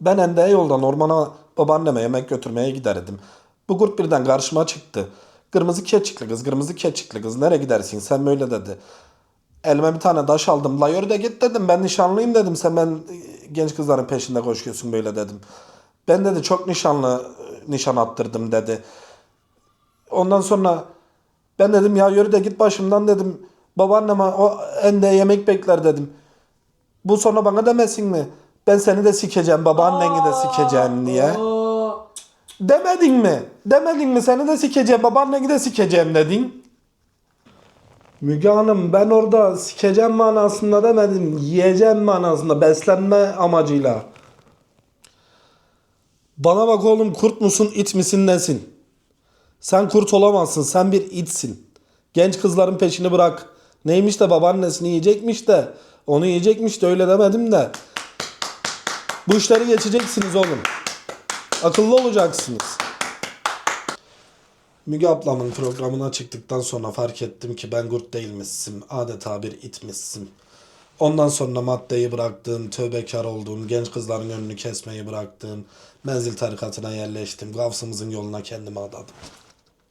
Ben ende yoldan ormana babaanneme yemek götürmeye giderdim. Bu kurt birden karşıma çıktı. Kırmızı keçikli kız, kırmızı keçikli kız nereye gidersin sen böyle dedi. Elime bir tane taş aldım. La yürü de git dedim. Ben nişanlıyım dedim. Sen ben e, genç kızların peşinde koşuyorsun böyle dedim. Ben dedi çok nişanlı e, nişan attırdım dedi. Ondan sonra ben dedim ya yürü de git başımdan dedim. Babaanneme o ende yemek bekler dedim. Bu sonra bana demesin mi? Ben seni de sikeceğim, babaanneni de sikeceğim diye. Demedin mi? Demedin mi? Seni de sikeceğim, babaanneni de sikeceğim dedin. Müge Hanım ben orada sikeceğim manasında demedim. Yiyeceğim manasında beslenme amacıyla. Bana bak oğlum kurt musun it misin nesin? Sen kurt olamazsın sen bir itsin. Genç kızların peşini bırak. Neymiş de babaannesini yiyecekmiş de onu yiyecekmiş de öyle demedim de. Bu işleri geçeceksiniz oğlum. Akıllı olacaksınız. Müge ablamın programına çıktıktan sonra fark ettim ki ben kurt değilmişsim. Adeta bir itmişsim. Ondan sonra maddeyi bıraktığın, tövbekar olduğun, genç kızların önünü kesmeyi bıraktığın, menzil tarikatına yerleştim. Gavsımızın yoluna kendimi adadım.